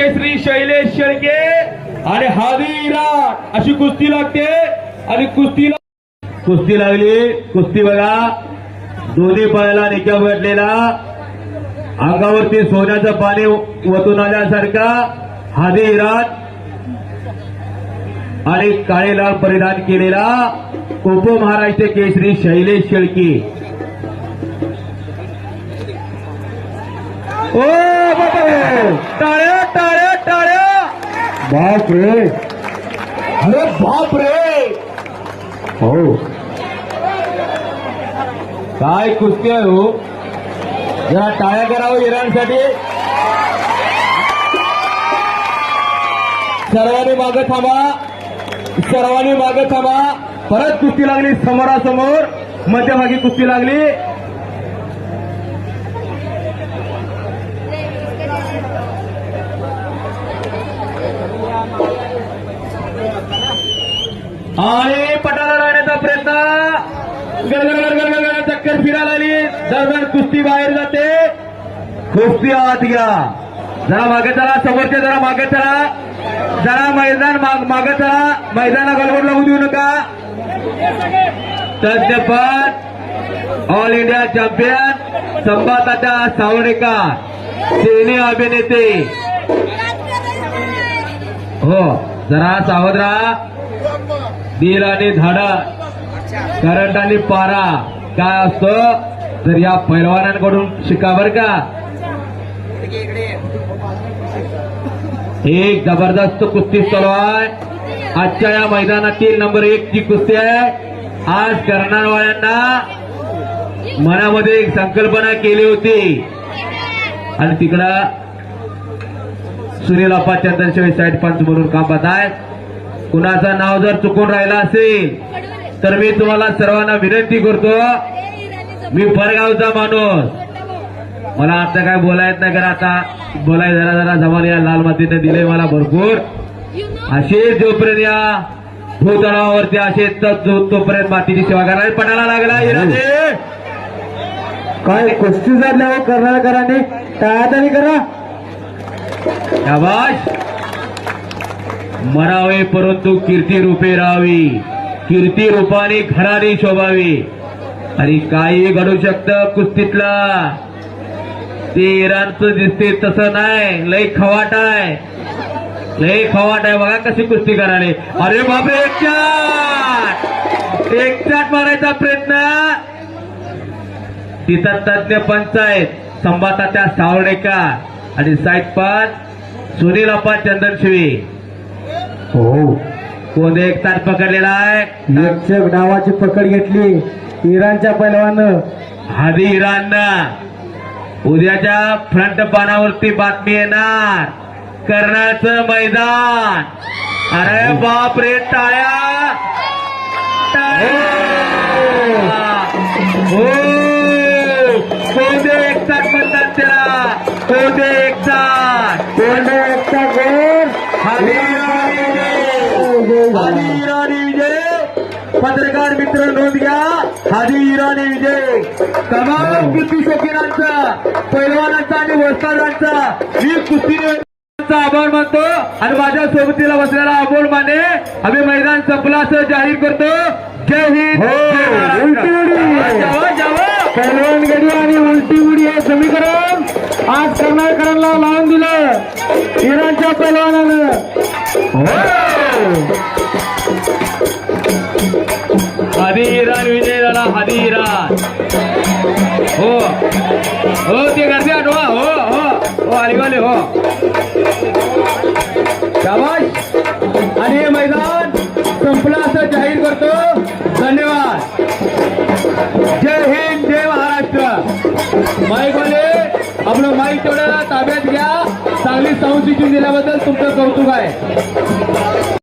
आमचे उपमहाराष्ट्र केसरी शैलेश शेळके आणि हादीरा अशी कुस्ती लागते आणि कुस्तीला कुस्ती लागली. कुस्ती बघा. दोन्ही पायाला निक्या भेटलेला. अंगावरती सोन्याचं पाणी वतून आल्यासारखा हादी इराण आणि काळे लाल परिधान केलेला उप महाराष्ट्र केसरी शैलेश शेळके. ओ बाबा टाळ्या बाप रे. अरे बाप रे. हो. काय कुस्ती आहे हो? जरा टाळ्या करावं इराणसाठी. सर्वांनी मागं थांबा. सर्वांनी मागं थांबा. परत कुस्ती लागली समोरासमोर. मध्यभागी कुस्ती लागली. आणि पटाला लावण्याचा प्रयत्न. गडगड चक्कर फिरायला आली. दरम्यान कुस्ती बाहेर जाते. कुस्ती आत घ्या. जरा मागे चला समोरचे जरा मागे चला. जरा मैदान माग मागे चला. मैदाना गडबड लागू देऊ नका. तज्ञपद ऑल इंडिया चॅम्पियन संवादाच्या सावडेकर सेनी अभिनेते. हो जरा सावध राहा. दिल आणि धाडा करंट आणि पारा. काय असतं? तर या पैलवानांकडून शिका बर का. एक जबरदस्त कुस्ती चालू आहे. आजच्या या मैदानातील नंबर एक ची कुस्ती आहे. आज करणारवाल्यांना मनामध्ये एक संकल्पना केली होती. आणि तिकडं सुनील अप्पा चंदनशिवाय साईड पंच म्हणून काम पाहत आहेत. कुणाचं नाव जर चुकून राहिलं असेल तर मी तुम्हाला सर्वांना विनंती करतो मी परगावचा माणूस. मला आता काय बोलायत नाही कारण आता बोलाय जरा जरा जमाल या लाल मातीने दिले मला भरपूर. असेच जोपर्यंत या भूतळावरती असेच तो- तोपर्यंत मातीची सेवा करायला पणाला लागला इराजे. काय कुस्ती झाल्यावर टाळ्या करा. शाबाश मरावे परंतु कीर्ती रूपे राहावी. कीर्ती रूपाने घराने शोभावी. आणि काही घडू शकतं कुस्तीतला. ते इराणचं दिसते तसं नाही. लय खवाट आहे. लय खवाट आहे. बघा कशी कुस्ती करायला अरे बापरे एक चाट एक चाट मारायचा प्रयत्न. तिथं तज्ञ पंचायत संभाताच्या सावडेकर आणि साईड पाच सुनील अप्पा चंदनशिवी. हो. कोण एक ताट पकडलेला आहे? एकशे डावाची पकड घेतली. इराणच्या पैलवानं. हादी इराणनं. उद्याच्या फ्रंट पानावरती बातमी येणार. कर्नाळचं मैदान. अरे बाप रे टाळ्या. टाळ्या. पत्रकार मित्र नोंद घ्या हादी इराणी विजय. तमाम कुस्ती शौकीनांचा पैलवानांचा आणि वस्तादांचा मी कुस्ती आभार मानतो. आणि माझ्या सोबतीला बसलेला अमोल माने आम्ही मैदान संपला असं जाहीर करतो. जय हिंद हो. पैलवान गडी आणि उलटी उडी हे समीकरण. आज कर्नाटकरांना लावून दिलं. इराणच्या पैलवानानं. हादी इराण विजय झाला हो. हो ते करते आठवा. हो हो. हो आलीवाले हो. शाबाश आणि हे मैदान संपला असं जाहीर करतो. धन्यवाद. जय हिंद जय महाराष्ट्र. माईकवाले आपलं माईक तेवढ्या ताब्यात घ्या. चांगली साऊंड सिस्टीम दिल्याबद्दल तुमचं कौतुक आहे.